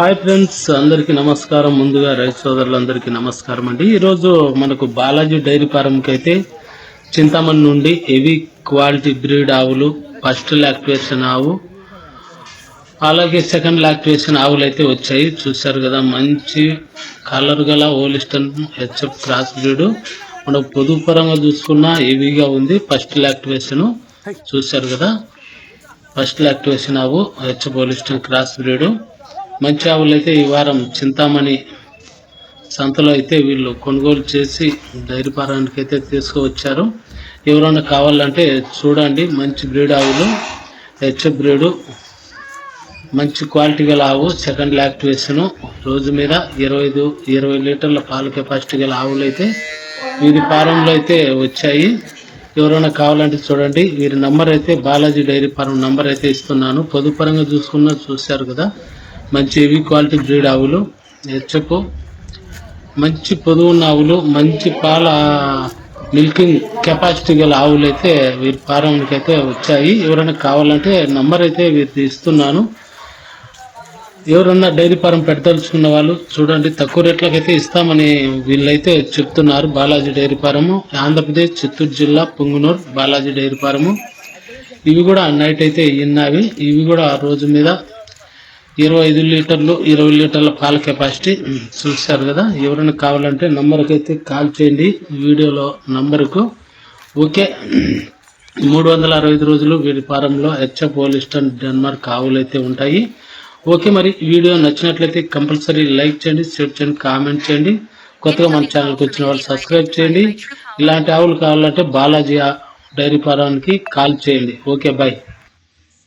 Hi friends అందరికీ నమస్కారం. ముందుగా రైతు సోదరులందరికీ నమస్కారం అండి. ఈరోజు మనకు బాలాజీ డైరీ ఫారంకి అయితే చింతామణి నుండి హెవీ క్వాలిటీ బ్రీడ్ ఆవులు ఫస్ట్ లాక్టివేషన్ ఆవు అలాగే సెకండ్ లాక్టివేషన్ ఆవులు అయితే వచ్చాయి. చూశారు కదా మంచి కలర్ గల ఓలిస్టన్ హెచ్ఎఫ్ క్రాస్ బ్రీడ్. మనం పొదుపు పరంగా చూసుకున్న హెవీగా ఉంది ఫస్ట్ లాక్టివేషన్ చూశారు కదా ఫస్ట్ లాక్టివేషన్ ఆవు హెచ్ఎఫ్ ఓలిస్టన్ క్రాస్ బ్రీడ్. మంచి ఆవులు అయితే ఈ వారం చింతామణి సంతలో అయితే వీళ్ళు కొనుగోలు చేసి డైరీ ఫారానికి అయితే తీసుకువచ్చారు. ఎవరైనా కావాలంటే చూడండి మంచి బ్రీడ్ ఆవులు హెచ్ఎఫ్ బ్రీడు మంచి క్వాలిటీ గల ఆవు సెకండ్ లాక్టివేషన్ రోజు మీద ఇరవై ఐదు ఇరవై లీటర్ల పాల కెపాసిటీ గల ఆవులు అయితే వీరి ఫారంలో అయితే వచ్చాయి. ఎవరైనా కావాలంటే చూడండి వీరి నంబర్ అయితే బాలాజీ డైరీ ఫారం నంబర్ అయితే ఇస్తున్నాను. పొదుపరంగా చూసుకున్నా చూశారు కదా మంచి హెవీ క్వాలిటీ బ్రీడ్ ఆవులు హెచ్చపు మంచి పొదువున్న ఆవులు మంచి పాల మిల్కింగ్ కెపాసిటీ గల ఆవులు అయితే వీరి ఫారంకి అయితే వచ్చాయి. ఎవరైనా కావాలంటే నంబర్ అయితే వీరికి ఇస్తున్నాను. ఎవరన్నా డైరీ ఫారం పెట్టదలుచుకున్న వాళ్ళు చూడండి తక్కువ రేట్లకు అయితే ఇస్తామని వీళ్ళైతే చెప్తున్నారు. బాలాజీ డైరీ ఫారము ఆంధ్రప్రదేశ్ చిత్తూరు జిల్లా పుంగునూరు బాలాజీ డైరీ ఫారము. ఇవి కూడా నైట్ అయితే ఇన్నవి. ఇవి కూడా రోజు మీద ఇరవై ఐదు లీటర్లు ఇరవై లీటర్ల పాల కెపాసిటీ చూశారు కదా. ఎవరైనా కావాలంటే నంబర్కి అయితే కాల్ చేయండి. వీడియోలో నంబర్కు. ఓకే. మూడు వందల అరవై ఐదు రోజులు వీడి ఫారంలో హెచ్ఎఫ్ హోలిస్టన్ డెన్మార్క్ ఆవులు అయితే ఉంటాయి. ఓకే మరి వీడియో నచ్చినట్లయితే కంపల్సరీ లైక్ చేయండి షేర్ చేయండి కామెంట్ చేయండి. కొత్తగా మన ఛానల్కి వచ్చిన వాళ్ళు సబ్స్క్రైబ్ చేయండి. ఇలాంటి ఆవులు కావాలంటే బాలాజీ డైరీ ఫారానికి కాల్ చేయండి. Okay bye.